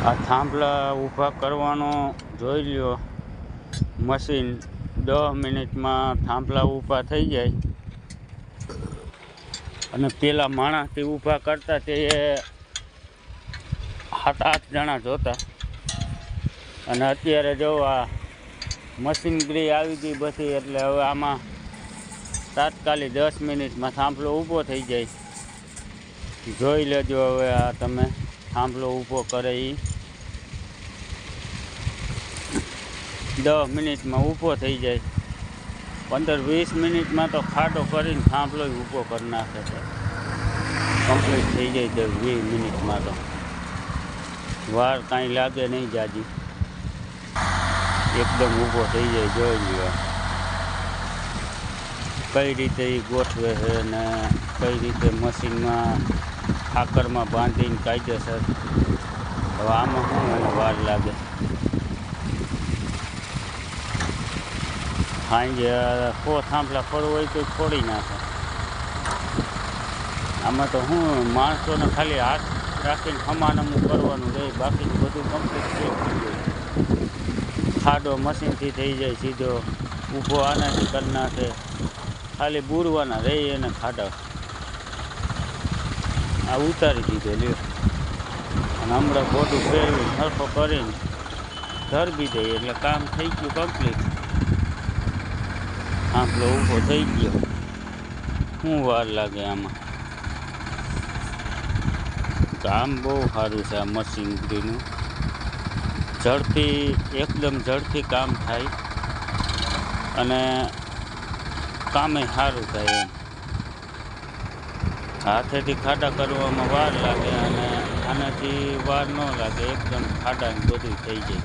આ થાંભલા ઊભા કરવાનો જોઈ લ્યો. મશીન દસ મિનિટમાં થાંભલા ઊભા થઈ જાય. અને પેલા માણસથી ઊભા કરતા તે સાત આઠ જણા જોતા અને અત્યારે જો આ મશીનગીરી આવી ગઈ બધી એટલે હવે આમાં તાત્કાલિક દસ મિનિટમાં થાંભલો ઊભો થઈ જાય. જોઈ લેજો હવે આ તમે. થાંભલો ઊભો કરે એ દસ મિનિટમાં ઊભો થઈ જાય. પંદર વીસ મિનિટમાં તો ખાડો કરીને થાંભલો ઊભો કરી નાખે છે. કમ્પ્લીટ થઈ જાય દસ વીસ મિનિટમાં તો. વાર કાંઈ લાગે નહીં જાજી. એકદમ ઊભો થઈ જાય, જોઈ લ્યો. કઈ રીતે એ ગોઠવે છે ને, કઈ રીતે મશીનમાં ખાકરમાં બાંધીને કાયદેસર. હવે આમાં શું એને વાર લાગે? સાંજે કો થાંભલા ફરવું હોય તો છોડી નાખે. આમાં તો હું માણસોને ખાલી હાથ રાખીને ખમાનમું કરવાનું રહે બાકી બધું કમ્પ્લીટ થઈ ગયું. ખાડો મશીનથી થઈ જાય, સીધો. ઊભો આનાથી કરી નાખે. ખાલી બૂરવાના રહી એને ખાડા. આ ઉતારી દીધો, લ્યો. અને હમણાં બોડું ફેરવી સરખો કરીને ધરબી દઈએ એટલે કામ થઈ ગયું કમ્પ્લીટ આંકલો ઊભો થઈ ગયો. શું વાર લાગે આમાં? કામ બહુ સારું છે આ મશીનરીનું ઝડપી, એકદમ ઝડપી કામ થાય. અને કામે સારું થાય એમ. હાથેથી ખાડા કરવામાં વાર લાગે અને આનાથી વાર ન લાગે, એકદમ ખાડા ને બધું થઈ જાય.